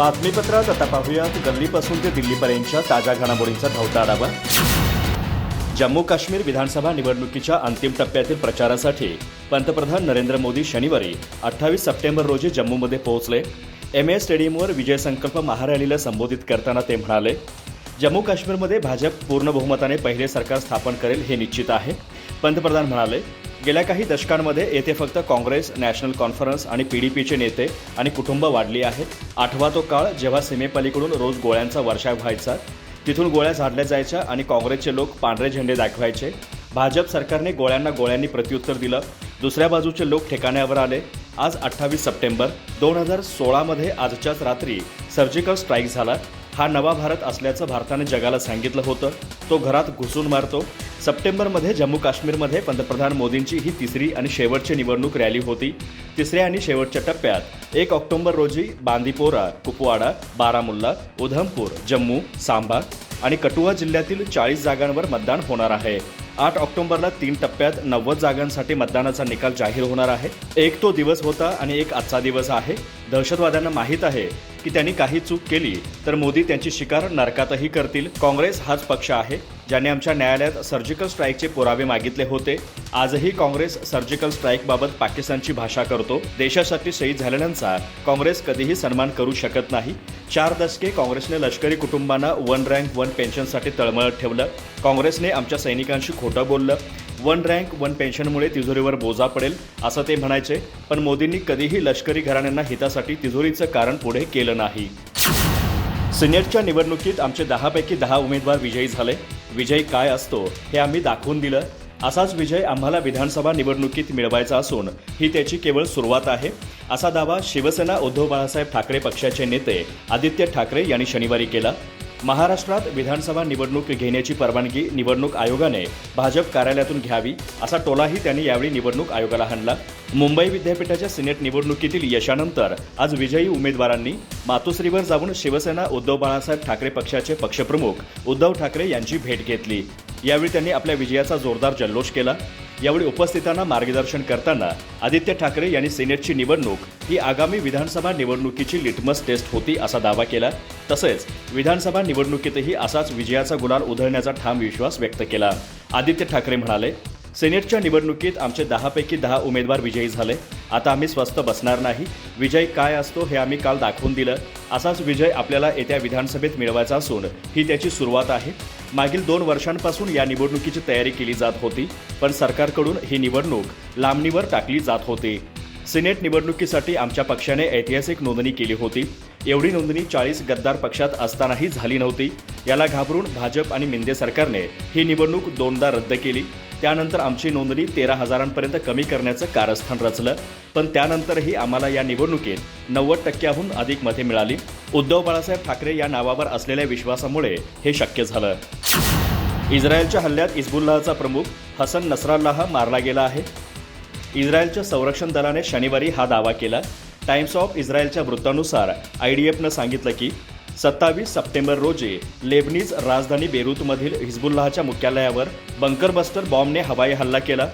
बातमीपत्रात आता पाहूयात. गल्लीपासून ते दिल्लीपर्यंतच्या ताज्या घडामोडींचा धावता आढावा. जम्मू काश्मीर विधानसभा निवडणुकीच्या अंतिम टप्प्यातील प्रचारासाठी पंतप्रधान नरेंद्र मोदी शनिवारी अठ्ठावीस सप्टेंबर रोजी जम्मूमध्ये पोहोचले. एम ए स्टेडियमवर विजय संकल्प महारॅलीला संबोधित करताना ते म्हणाले जम्मू काश्मीरमध्ये भाजप पूर्ण बहुमताने पहिले सरकार स्थापन करेल हे निश्चित आहे. पंतप्रधान म्हणाले गेल्या काही दशकांमध्ये येथे फक्त काँग्रेस नॅशनल कॉन्फरन्स आणि पी डी पीचे नेते आणि कुटुंब वाढली आहेत. आठवा तो काळ जेव्हा सीमेपलीकडून रोज गोळ्यांचा वर्षाव व्हायचा तिथून गोळ्या झाडल्या जायच्या आणि काँग्रेसचे लोक पांढरे झेंडे दाखवायचे. भाजप सरकारने गोळ्यांना गोळ्यांनी प्रत्युत्तर दिलं. दुसऱ्या बाजूचे लोक ठिकाण्यावर आले. आज अठ्ठावीस सप्टेंबर दोन हजार सोळामध्ये आजच्याच रात्री सर्जिकल स्ट्राईक झाला. हा नवा भारत असल्याचं भारताने जगाला सांगितलं होतं. तो घरात घुसून मारतो. सप्टेंबरमध्ये जम्मू काश्मीरमध्ये पंतप्रधान मोदींची ही तिसरी आणि शेवटची निवडणूक रॅली होती. तिसऱ्या आणि शेवटच्या टप्प्यात एक ऑक्टोबर रोजी बांदीपोरा कुपवाडा बारामुल्ला उधमपूर जम्मू सांबा आणि कटुआ जिल्ह्यातील चाळीस जागांवर मतदान होणार आहे. आठ ऑक्टोबरला तीन टप्प्यात नव्वद जागांसाठी मतदानाचा निकाल जाहीर होणार आहे. एक तो दिवस होता आणि एक आजचा दिवस आहे. दहशतवाद्यांना माहीत आहे की त्यांनी काही चूक केली तर मोदी त्यांची शिकार नरकातही करतील. काँग्रेस हाच पक्ष आहे. ज्याने आमच्या न्यायालयात सर्जिकल स्ट्राईकचे पुरावे मागितले होते. आजही काँग्रेस सर्जिकल स्ट्राईकबाबत पाकिस्तानची भाषा करतो. देशासाठी शहीद झालेल्यांचा काँग्रेस कधीही सन्मान करू शकत नाही. चार दशके काँग्रेसने लष्करी कुटुंबांना वन रँक वन पेन्शनसाठी तळमळत ठेवलं. काँग्रेसने आमच्या सैनिकांशी खोटं बोललं. वन रँक वन पेन्शनमुळे तिजोरीवर बोजा पडेल असं ते म्हणायचे. पण मोदींनी कधीही लष्करी घराण्यांना हितासाठी तिजोरीचं कारण पुढे केलं नाही. सिनेटच्या निवडणुकीत आमचे दहापैकी दहा उमेदवार विजयी झाले. विजय काय असतो हे आम्ही दाखवून दिलं. असाच विजय आम्हाला विधानसभा निवडणुकीत मिळवायचा असून ही त्याची केवळ सुरुवात आहे. असा दावा शिवसेना उद्धव बाळासाहेब ठाकरे पक्षाचे नेते आदित्य ठाकरे यांनी शनिवारी केला. महाराष्ट्रात विधानसभा निवडणूक घेण्याची परवानगी निवडणूक आयोगाने भाजप कार्यालयातून घ्यावी असा टोलाही त्यांनी यावेळी निवडणूक आयोगाला हाणला. मुंबई विद्यापीठाच्या सिनेट निवडणुकीतील यशानंतर आज विजयी उमेदवारांनी मातोश्रीवर जाऊन शिवसेना उद्धव बाळासाहेब ठाकरे पक्षाचे पक्षप्रमुख उद्धव ठाकरे यांची भेट घेतली. यावेळी त्यांनी आपल्या विजयाचा जोरदार जल्लोष केला. यावेळी उपस्थितांना मार्गदर्शन करताना आदित्य ठाकरे यांनी सिनेटची निवडणूक ही आगामी विधानसभा निवडणुकीची लिटमस टेस्ट होती असा दावा केला. तसेच विधानसभा निवडणुकीतही असाच विजयाचा गुलाल उधळण्याचा ठाम विश्वास व्यक्त केला. आदित्य ठाकरे म्हणाले सिनेटच्या निवडणुकीत आमचे दहापैकी दहा उमेदवार विजयी झाले. आता आम्ही स्वस्त बसणार नाही. विजय काय असतो हे आम्ही काल दाखवून दिलं. असाच विजय आपल्याला येत्या विधानसभेत मिळवायचा असून ही त्याची सुरुवात आहे. मागील दोन वर्षांपासून या निवडणुकीची तयारी केली जात होती पण सरकारकडून ही निवडणूक लांबणीवर टाकली जात होती. सिनेट निवडणुकीसाठी आमच्या पक्षाने ऐतिहासिक नोंदणी केली होती. एवढी नोंदणी चाळीस गद्दार पक्षात असतानाही झाली नव्हती. याला घाबरून भाजप आणि मिंदे सरकारने ही निवडणूक दोनदा रद्द केली. त्यानंतर आमची नोंदणी तेरा हजारांपर्यंत कमी करण्याचं कारस्थान रचलं पण त्यानंतरही आम्हाला या निवडणुकीत नव्वद टक्क्याहून अधिक मते मिळाली. उद्धव बाळासाहेब ठाकरे या नावावर असलेल्या विश्वासामुळे हे शक्य झालं. इस्रायलच्या हल्ल्यात इस्बुल्लाहचा प्रमुख हसन नसराल्लाह मारला गेला आहे. इस्रायलच्या संरक्षण दलाने शनिवारी हा दावा केला. टाइम्स ऑफ इस्रायलच्या वृत्तानुसार आय डी एफनं सांगितलं की सत्तावीस सप्टेंबर रोजी लेबनीज राजधानी बेरूतमधील हिजबुल्लाहच्या मुख्यालयावर बंकरबस्टर बॉम्बने हवाई हल्ला केला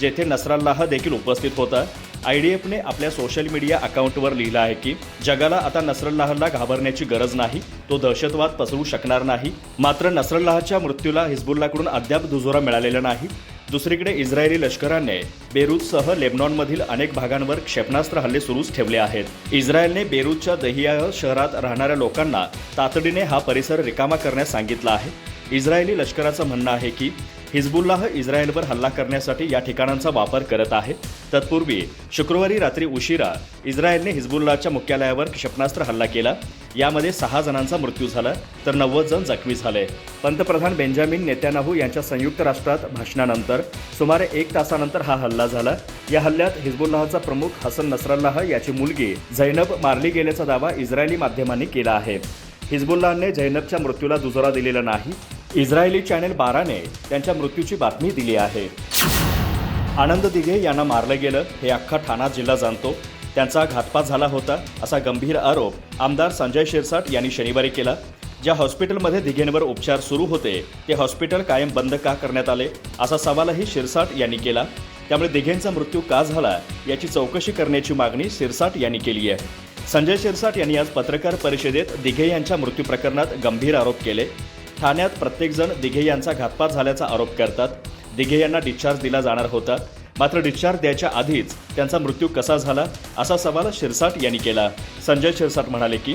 जेथे नसराल्लाह देखील उपस्थित होता. आय डी एफने आपल्या सोशल मीडिया अकाउंटवर लिहिलं आहे की जगाला आता नसरल्लाहला घाबरण्याची गरज नाही तो दहशतवाद पसरू शकणार नाही. मात्र नसरल्लाहच्या मृत्यूला हिजबुल्लाकडून अद्याप दुजोरा मिळालेला नाही. दुसरीकडे इस्रायली लष्कराने बेरूतसह लेबनॉनमधील अनेक भागांवर क्षेपणास्त्र हल्ले सुरूच ठेवले आहेत. इस्रायलने बेरूतच्या दहिया शहरात राहणाऱ्या लोकांना तातडीने हा परिसर रिकामा करण्यास सांगितलं आहे. इस्रायली लष्कराचं म्हणणं आहे की हिजबुल्लाह इस्रायलवर हल्ला करण्यासाठी या ठिकाणांचा वापर करत आहे तत्पूर्वी शुक्रवारी रात्री उशिरा इस्रायलने हिजबुल्लाच्या मुख्यालयावर क्षेपणास्त्र हल्ला केला. यामध्ये सहा जणांचा मृत्यू झाला तर नव्वद जण जखमी झाले. पंतप्रधान बेंजामिन नेत्यानाहू यांच्या संयुक्त राष्ट्रात भाषणानंतर सुमारे एक तासानंतर हा हल्ला झाला. या हल्ल्यात हिजबुल्लाहचा प्रमुख हसन नसरल्लाह याची मुलगी झैनब मारली गेल्याचा दावा इस्रायली माध्यमांनी केला आहे. हिजबुल्लाहने झैनबच्या मृत्यूला दुजोरा दिलेला नाही. इस्रायली चॅनेल बाराने त्यांच्या मृत्यूची बातमी दिली आहे. आनंद दिघे यांना मारलं गेलं हे अख्खा ठाणा जिल्हा जाणतो. त्यांचा घातपात झाला होता असा गंभीर आरोप आमदार संजय शिरसाट यांनी शनिवारी केला. ज्या हॉस्पिटलमध्ये दिघेंवर उपचार सुरू होते ते हॉस्पिटल कायम बंद का करण्यात आले असा सवालही शिरसाट यांनी केला. त्यामुळे दिघेंचा मृत्यू का झाला याची चौकशी करण्याची मागणी शिरसाट यांनी केली आहे. संजय शिरसाट यांनी आज पत्रकार परिषदेत दिघे यांच्या मृत्यू प्रकरणात गंभीर आरोप केले. ठाण्यात प्रत्येकजण दिघे यांचा घातपात झाल्याचा आरोप करतात. दिघे यांना डिस्चार्ज दिला जाणार होता. मात्र डिस्चार्ज द्यायच्या आधीच त्यांचा मृत्यू कसा झाला असा सवाल शिरसाट यांनी केला. संजय शिरसाट म्हणाले की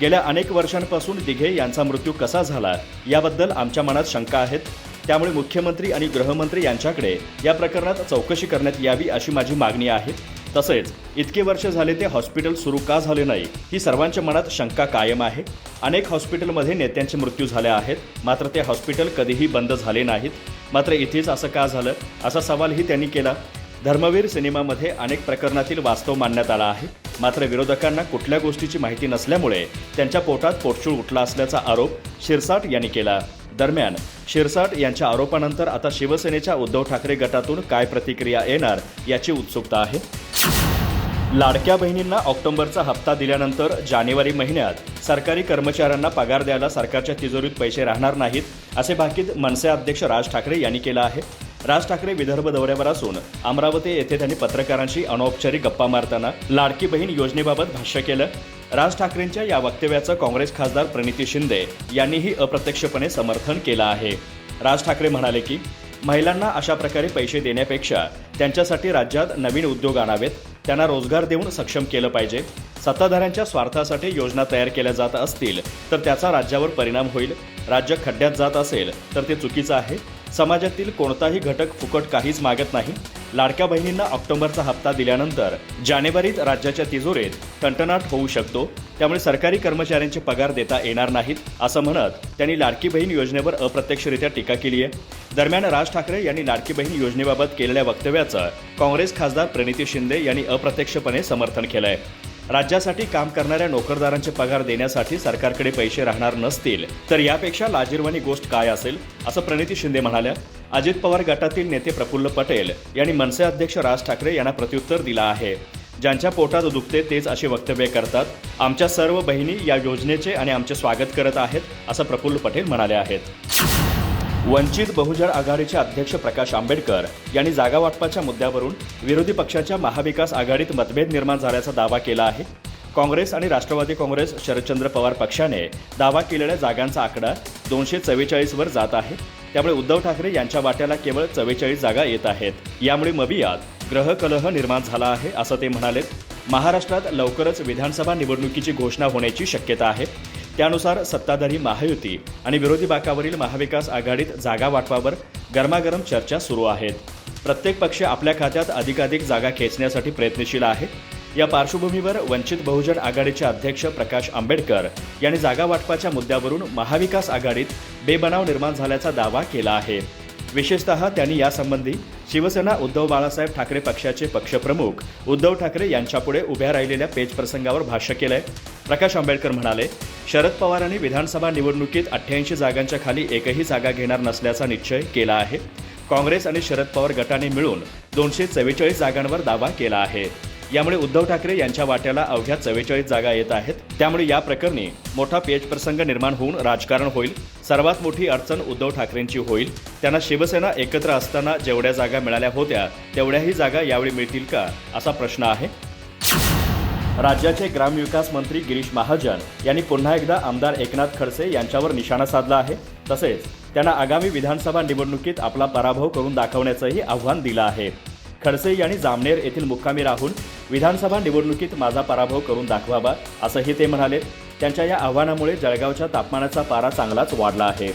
गेल्या अनेक वर्षांपासून दिघे यांचा मृत्यू कसा झाला याबद्दल आमच्या मनात शंका आहेत. त्यामुळे मुख्यमंत्री आणि गृहमंत्री यांच्याकडे या प्रकरणात चौकशी करण्यात यावी अशी माझी मागणी आहे. तसेच इतके वर्ष झाले ते हॉस्पिटल सुरू का झाले नाही ही सर्वांच्या मनात शंका कायम आहे. अनेक हॉस्पिटलमध्ये नेत्यांचे मृत्यू झाले आहेत मात्र ते हॉस्पिटल कधीही बंद झाले नाहीत. मात्र इथेच असं का झालं? असा सवालही त्यांनी केला. धर्मवीर सिनेमामध्ये अनेक प्रकरणातील वास्तव मांडण्यात आला आहे. मात्र विरोधकांना कुठल्या गोष्टीची माहिती नसल्यामुळे त्यांच्या पोटात पोटशूळ उठला असल्याचा आरोप शिरसाट यांनी केला. दरम्यान शिरसाट यांच्या आरोपानंतर आता शिवसेनेच्या उद्धव ठाकरे गटातून काय प्रतिक्रिया येणार याची उत्सुकता आहे. लाडक्या बहिणींना ऑक्टोबरचा हप्ता दिल्यानंतर जानेवारी महिन्यात सरकारी कर्मचाऱ्यांना पगार द्यायला सरकारच्या तिजोरीत पैसे राहणार नाहीत असे भाकीत मनसे अध्यक्ष राज ठाकरे यांनी केलं आहे. राज ठाकरे विदर्भ दौऱ्यावर असून अमरावती येथे त्यांनी पत्रकारांशी अनौपचारिक गप्पा मारताना लाडकी बहीण योजनेबाबत भाष्य केलं. राज ठाकरेंच्या या वक्तव्याचं काँग्रेस खासदार प्रणिती शिंदे यांनीही अप्रत्यक्षपणे समर्थन केलं आहे. राज ठाकरे म्हणाले की महिलांना अशा प्रकारे पैसे देण्यापेक्षा त्यांच्यासाठी राज्यात नवीन उद्योग आणावेत त्यांना रोजगार देऊन सक्षम केलं पाहिजे. सत्ताधाऱ्यांच्या स्वार्थासाठी योजना तयार केल्या जात असतील तर त्याचा राज्यावर परिणाम होईल. राज्य खड्ड्यात जात असेल तर ते चुकीचं आहे. समाजातील कोणताही घटक फुकट काहीच मागत नाही. लाडक्या बहिणींना ऑक्टोबरचा हप्ता दिल्यानंतर जानेवारीत राज्याच्या तिजोरीत टणटणाट होऊ शकतो. त्यामुळे सरकारी कर्मचाऱ्यांचे पगार देता येणार नाहीत असं म्हणत त्यांनी लाडकी बहीण योजनेवर अप्रत्यक्षरित्या टीका केली आहे. दरम्यान राज ठाकरे यांनी लाडकी बहीण योजनेबाबत केलेल्या वक्तव्याचं काँग्रेस खासदार प्रणिती शिंदे यांनी अप्रत्यक्षपणे समर्थन केलं आहे राज्यासाठी काम करणाऱ्या नोकरदारांचे पगार देण्यासाठी सरकारकडे पैसे राहणार नसतील तर यापेक्षा लाजीरवाणी गोष्ट काय असेल? असं प्रणिती शिंदे म्हणाल्या. अजित पवार गटातील नेते प्रफुल्ल पटेल यांनी मनसे अध्यक्ष राज ठाकरे यांना प्रत्युत्तर दिलं आहे. ज्यांच्या पोटात दुखते तेच असे वक्तव्य करतात. आमच्या सर्व बहिणी या योजनेचे आणि आमचे स्वागत करत आहेत असं प्रफुल्ल पटेल म्हणाले आहेत. वंचित बहुजन आघाडीचे अध्यक्ष प्रकाश आंबेडकर यांनी जागा वाटपाच्या मुद्द्यावरून विरोधी पक्षाच्या महाविकास आघाडीत मतभेद निर्माण झाल्याचा दावा केला आहे. काँग्रेस आणि राष्ट्रवादी काँग्रेस शरदचंद्र पवार पक्षाने दावा केलेल्या जागांचा आकडा दोनशे चव्वेचाळीसवर जात आहे. त्यामुळे उद्धव ठाकरे यांच्या वाट्याला केवळ चव्वेचाळीस जागा येत आहेत. यामुळे मबियात ग्रहकलह निर्माण झाला आहे असं ते म्हणाले महाराष्ट्रात लवकरच विधानसभा निवडणुकीची घोषणा होण्याची शक्यता आहे. त्यानुसार सत्ताधारी महायुती आणि विरोधी बाकावरील महाविकास आघाडीत जागा वाटपावर गरमागरम चर्चा सुरू आहेत. प्रत्येक पक्ष आपल्या खात्यात अधिकाधिक जागा खेचण्यासाठी प्रयत्नशील आहे. या पार्श्वभूमीवर वंचित बहुजन आघाडीचे अध्यक्ष प्रकाश आंबेडकर यांनी जागा वाटपाच्या मुद्द्यावरून महाविकास आघाडीत बेबनाव निर्माण झाल्याचा दावा केला आहे. विशेषतः त्यांनी यासंबंधी शिवसेना उद्धव बाळासाहेब ठाकरे पक्षाचे पक्षप्रमुख उद्धव ठाकरे यांच्यापुढे उभ्या राहिलेल्या पेच प्रसंगावर भाष्य केलंय. प्रकाश आंबेडकर म्हणाले शरद पवारांनी विधानसभा निवडणुकीत अठ्ठ्याऐंशी जागांच्या खाली एकही जागा घेणार नसल्याचा निश्चय केला आहे. काँग्रेस आणि शरद पवार गटाने मिळून दोनशे चव्वेचाळीस जागांवर दावा केला आहे. यामुळे उद्धव ठाकरे यांच्या वाट्याला अवघ्या चव्वेचाळीस जागा येत आहेत. त्यामुळे या प्रकरणी मोठा पेच प्रसंग निर्माण होऊन राजकारण होईल. सर्वात मोठी अडचण उद्धव ठाकरेंची होईल. त्यांना शिवसेना एकत्र असताना जेवढ्या जागा मिळाल्या होत्या तेवढ्याही जागा यावेळी मिळतील का असा प्रश्न आहे. राज्याचे ग्रामविकास मंत्री गिरीश महाजन यांनी पुन्हा एकदा आमदार एकनाथ खडसे यांच्यावर निशाणा साधला आहे. तसेच त्यांना आगामी विधानसभा निवडणुकीत आपला पराभव करून दाखवण्याचंही आव्हान दिलं आहे. खडसे यांनी जामनेर येथील मुक्कामी राहून विधानसभा निवडणुकीत माझा पराभव करून दाखवावा असंही ते म्हणाले. त्यांच्या या आव्हानामुळे जळगावच्या तापमानाचा पारा चांगलाच वाढला आहे.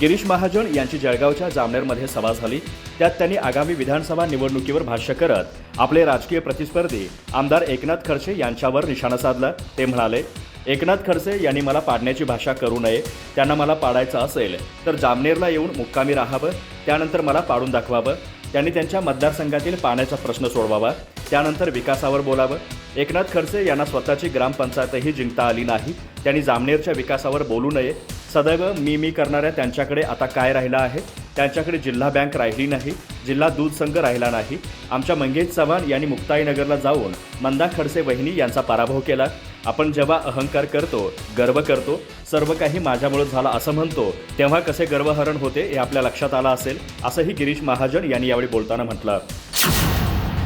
गिरीश महाजन यांची जळगावच्या जामनेरमध्ये सभा झाली. त्यात त्यांनी आगामी विधानसभा निवडणुकीवर भाष्य करत आपले राजकीय प्रतिस्पर्धी आमदार एकनाथ खडसे यांच्यावर निशाणा साधला. ते म्हणाले एकनाथ खडसे यांनी मला पाडण्याची भाषा करू नये. त्यांना मला पाडायचं असेल तर जामनेरला येऊन मुक्कामी राहावं. त्यानंतर मला पाडून दाखवावं. त्यांनी त्यांच्या मतदारसंघातील पाण्याचा प्रश्न सोडवावा त्यानंतर विकासावर बोलावं. एकनाथ खडसे यांना स्वतःची ग्रामपंचायतही जिंकता आली नाही. त्यांनी जामनेरच्या विकासावर बोलू नये. सदैव मी मी करणाऱ्या त्यांच्याकडे आता काय राहिलं आहे? त्यांच्याकडे जिल्हा बँक राहिली नाही जिल्हा दूध संघ राहिला नाही. आमच्या मंगेश चव्हाण यांनी मुक्ताईनगरला जाऊन मंदा खडसे वहिनी यांचा पराभव केला. आपण जेव्हा अहंकार करतो गर्व करतो सर्व काही माझ्यामुळे झालं असं म्हणतो तेव्हा कसे गर्वहरण होते हे आपल्या लक्षात आलं असेल? असंही गिरीश महाजन यांनी यावेळी बोलताना म्हटलं.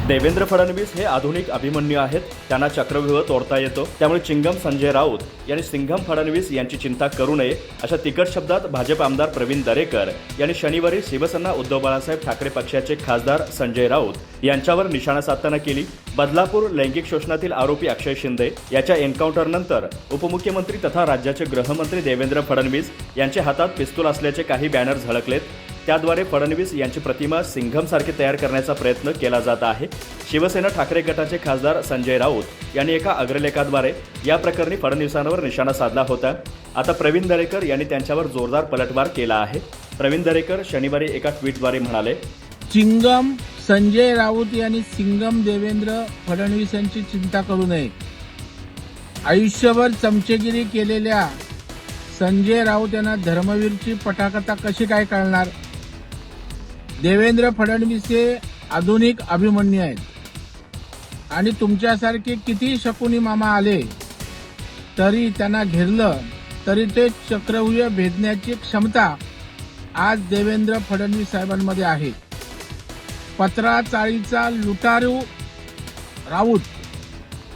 देवेंद्र फडणवीस हे आधुनिक अभिमन्यू आहेत. त्यांना चक्रव्यूह तोडता येतो. त्यामुळे चिंगम संजय राऊत यांनी सिंघम फडणवीस यांची चिंता करू नये अशा तिखट शब्दात भाजप आमदार प्रवीण दरेकर यांनी शनिवारी शिवसेना उद्धव बाळासाहेब ठाकरे पक्षाचे खासदार संजय राऊत यांच्यावर निशाणा साधताना केली. बदलापूर लैंगिक शोषणातील आरोपी अक्षय शिंदे याच्या एन्काउंटरनंतर उपमुख्यमंत्री तथा राज्याचे गृहमंत्री देवेंद्र फडणवीस यांच्या हातात पिस्तूल असल्याचे काही बॅनर झळकलेत. त्याद्वारे फडणवीस यांची प्रतिमा सिंघमसारखी तयार करण्याचा प्रयत्न केला जात आहे. शिवसेना ठाकरे गटाचे खासदार संजय राऊत यांनी एका अग्रलेखाद्वारे या प्रकरणी फडणवीसांवर निशाणा साधला होता. आता प्रवीण दरेकर यांनी त्यांच्यावर जोरदार पलटवार केला आहे. प्रवीण दरेकर शनिवारी एका ट्विटद्वारे म्हणाले चिंगम संजय राऊत यांनी सिंगम देवेंद्र फडणवीस यांची चिंता करू नये. आयुष्यभर चमचेगिरी केलेल्या संजय राऊत यांना धर्मवीरची पटाकथा कशी काय कळणार? देवेंद्र फडणवीस हे आधुनिक अभिमन्यू आहेत. आणि तुमच्यासारखे किती शकुनी मामा आले तरी त्यांना घेरलं तरी ते चक्रव्यूह भेदण्याची क्षमता आज देवेंद्र फडणवीस साहेबांमध्ये आहे. पत्रा चाळीचा लुटारू राऊत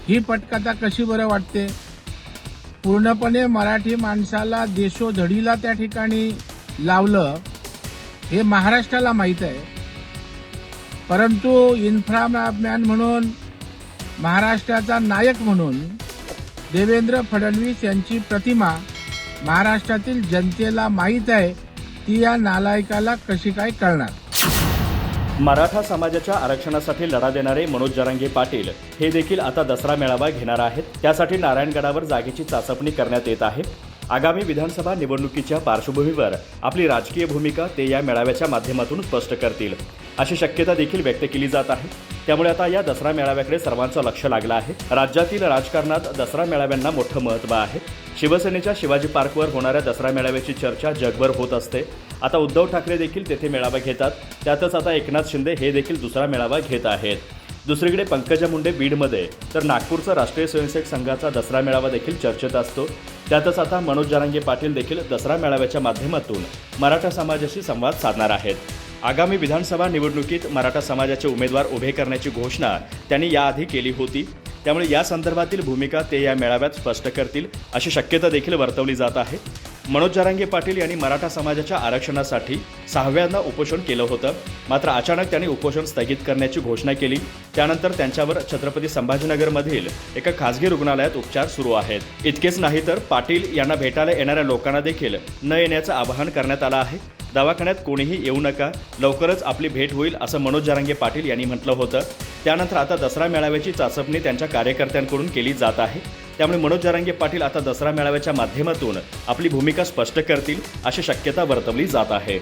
ही पटकथा कशी बरं वाटते? पूर्णपणे मराठी माणसाला देशोधडीला त्या ठिकाणी लावलं हे महाराष्ट्राला माहीत आहे. परंतु इन्फ्रामॅन म्हणून महाराष्ट्राचा नायक म्हणून देवेंद्र फडणवीस यांची प्रतिमा महाराष्ट्रातील जनतेला माहीत आहे ती या नालायकाला कशी काय कळणार? मराठा समाजाच्या आरक्षणासाठी लढा देणारे मनोज जरांगे पाटील हे देखील आता दसरा मेळावा घेणार आहेत. त्यासाठी नारायणगडावर जागेची चाचपणी करण्यात येत आहे. आगामी विधानसभा निवडणुकीच्या पार्श्वभूमीवर आपली राजकीय भूमिका ते या मेळाव्याच्या माध्यमातून स्पष्ट करतील. अशी शक्यता देखील व्यक्त केली जात आहे. त्यामुळे आता या दसरा मेळाव्याकडे सर्वांचं लक्ष लागलं आहे. राज्यातील राजकारणात दसरा मेळाव्यांना मोठं महत्त्व आहे. शिवसेनेच्या शिवाजी पार्कवर होणाऱ्या दसरा मेळाव्याची चर्चा जगभर होत असते. आता उद्धव ठाकरे देखील तेथे मेळावा घेतात. त्यातच आता एकनाथ शिंदे हे देखील दुसरा मेळावा घेत आहेत. दुसरीकडे पंकजा मुंडे बीडमध्ये. तर नागपूरचा राष्ट्रीय स्वयंसेवक संघाचा दसरा मेळावा देखील चर्चेत असतो. त्यातच आता मनोज जरांगे पाटील देखील दसरा मेळाव्याच्या माध्यमातून मराठा समाजाशी संवाद साधणार आहेत. आगामी विधानसभा निवडणुकीत मराठा समाजाचे उमेदवार उभे करण्याची घोषणा त्यांनी याआधी केली होती. त्यामुळे या संदर्भातील भूमिका ते या मेळाव्यात स्पष्ट करतील अशी शक्यता देखील वर्तवली जात आहे. मनोज जरांगे पाटील यांनी मराठा समाजाच्या आरक्षणासाठी सहाव्यांदा उपोषण केलं होतं. मात्र अचानक त्यांनी उपोषण स्थगित करण्याची घोषणा केली. त्यानंतर त्यांच्यावर छत्रपती संभाजीनगरमधील एका खासगी रुग्णालयात उपचार सुरू आहेत. इतकेच नाही तर पाटील यांना भेटायला येणाऱ्या लोकांना देखील न येण्याचं आवाहन करण्यात आलं आहे. दवाखान्यात कोणीही येऊ नका. लवकरच आपली भेट होईल असं मनोज जरांगे पाटील यांनी म्हटलं होतं. त्यानंतर आता दसरा मेळाव्याची चाचपणी त्यांच्या कार्यकर्त्यांकडून केली जात आहे. त्यामुळे मनोज जरांगे पाटील आता दसरा मेळाव्याच्या माध्यमातून आपली भूमिका स्पष्ट करतील अशी शक्यता वर्तवली जात आहे.